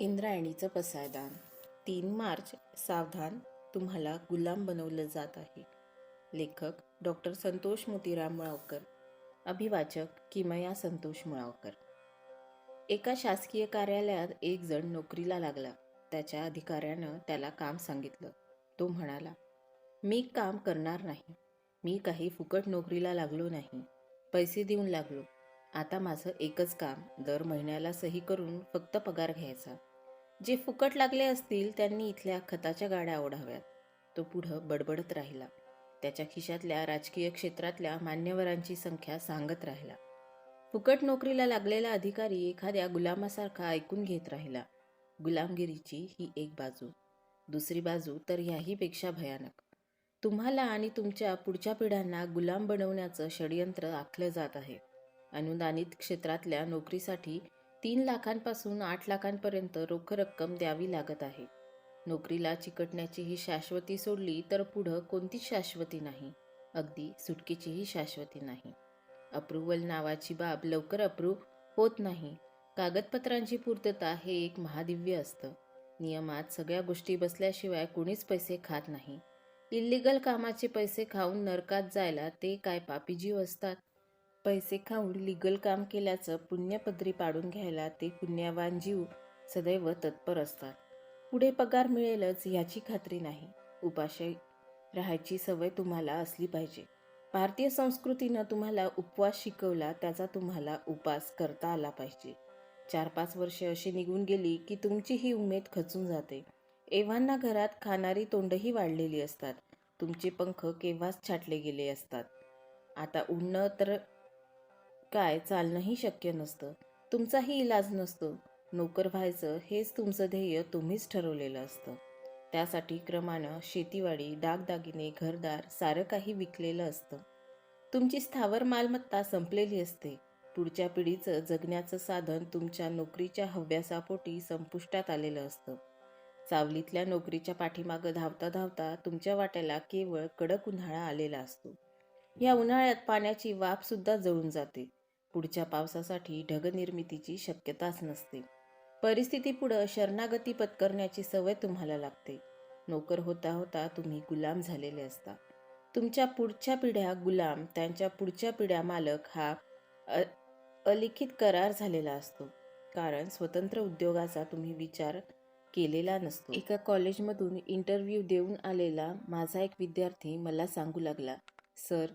इंद्रायणीचं पसायदान. तीन मार्च सावधान तुम्हाला गुलाम बनवलं जात आहे. लेखक डॉक्टर संतोष मोतीराम मुळावकर. अभिवाचक किमया संतोष मुळावकर. एका शासकीय कार्यालयात एक जण नोकरीला लागला. त्याच्या अधिकाऱ्यानं त्याला काम सांगितलं. तो म्हणाला मी काम करणार नाही. मी काही फुकट नोकरीला लागलो नाही. पैसे देऊन लागलो. आता माझं एकच काम दर महिन्याला सही करून फक्त पगार घ्यायचा. जे फुकट लागले असतील त्यांनी इथल्या खताच्या गाड्या ओढाव्यात. तो पुढं बडबडत राहिला. त्याच्या खिशातल्या राजकीय क्षेत्रातल्या मान्यवरांची संख्या सांगत राहिला. फुकट नोकरीला लागलेला अधिकारी एखाद्या गुलामासारखा ऐकून घेत राहिला. गुलामगिरीची ही एक बाजू. दुसरी बाजू तर ह्याहीपेक्षा भयानक. तुम्हाला आणि तुमच्या पुढच्या पिढ्यांना गुलाम बनवण्याचं षडयंत्र आखलं जात आहे. अनुदानित क्षेत्रातल्या नोकरीसाठी तीन लाखांपासून आठ लाखांपर्यंत रोख रक्कम द्यावी लागत आहे. नोकरीला चिकटण्याची ही शाश्वती सोडली तर पुढं कोणतीच शाश्वती नाही. अगदी सुटकेचीही शाश्वती नाही. अप्रुव्हल नावाची बाब लवकर अप्रूव्ह होत नाही. कागदपत्रांची पूर्तता हे एक महादिव्य असतं. नियमात सगळ्या गोष्टी बसल्याशिवाय कोणीच पैसे खात नाही. इल्लिगल कामाचे पैसे खाऊन नरकात जायला ते काय पापीजीव असतात? पैसे खाऊन लिगल काम केल्याचं पुण्यपदरी पाडून घ्यायला ते पुण्यवान जीव सदैव तत्पर असतात. पुढे पगार मिळेलच याची खात्री नाही. उपाशय राहायची सवय तुम्हाला असली पाहिजे. भारतीय संस्कृतीनं तुम्हाला उपवास शिकवला त्याचा तुम्हाला उपास करता आला पाहिजे. चार पाच वर्षे अशी निघून गेली की तुमची ही उमेद खचून जाते. एव्हांना घरात खाणारी तोंडही वाढलेली असतात. तुमचे पंख केव्हाच छाटले गेले असतात. आता उडणं तर काय चालणंही शक्य नसतं. तुमचाही इलाज नसतो. नोकर व्हायचं हेच तुमचं ध्येय तुम्हीच ठरवलेलं असतं. त्यासाठी क्रमानं शेतीवाडी दागदागिने घरदार सारं काही विकलेलं असतं. तुमची स्थावर मालमत्ता संपलेली असते. पुढच्या पिढीचं जगण्याचं साधन तुमच्या नोकरीच्या हव्यासापोटी संपुष्टात आलेलं असतं. सावलीतल्या नोकरीच्या पाठीमागं धावता धावता तुमच्या वाट्याला केवळ कडक उन्हाळा आलेला असतो. या उन्हाळ्यात पाण्याची वाफसुद्धा जळून जाते. पुढच्या पावसासाठी ढगनिर्मितीची शक्यताच नसते. परिस्थितीपुढं शरणागती पत्करण्याची सवय तुम्हाला लागते. नोकर होता होता तुम्ही गुलाम झालेले असता. तुमच्या पुढच्या पिढ्या गुलाम त्यांच्या पुढच्या पिढ्या मालक हा अ अलिखित करार झालेला असतो. कारण स्वतंत्र उद्योगाचा तुम्ही विचार केलेला नसतो. एका कॉलेजमधून इंटरव्ह्यू देऊन आलेला माझा एक विद्यार्थी मला सांगू लागला सर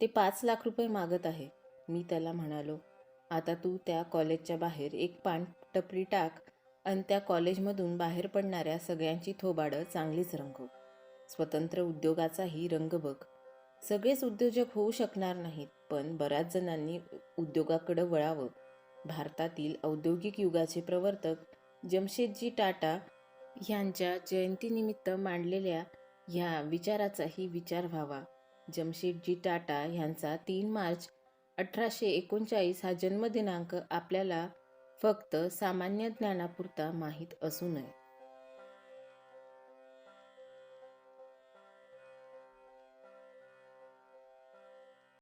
ते पाच लाख रुपये मागत आहे. मी त्याला म्हणालो आता तू त्या कॉलेजच्या बाहेर एक पान टपरी टाक आणि त्या कॉलेजमधून बाहेर पडणाऱ्या सगळ्यांची थोबाडं चांगलीच रंगव. स्वतंत्र उद्योगाचाही रंग बघ. सगळेच उद्योजक होऊ शकणार नाहीत पण बऱ्याच जणांनी उद्योगाकडं वळावं. भारतातील औद्योगिक युगाचे प्रवर्तक जमशेदजी टाटा ह्यांच्या जयंतीनिमित्त मांडलेल्या ह्या विचाराचाही विचार व्हावा. जमशेदजी टाटा ह्यांचा तीन मार्च अठराशे एकोणचाळीस हा जन्मदिनांक आपल्याला फक्त सामान्य ज्ञानापुरता माहीत असू नये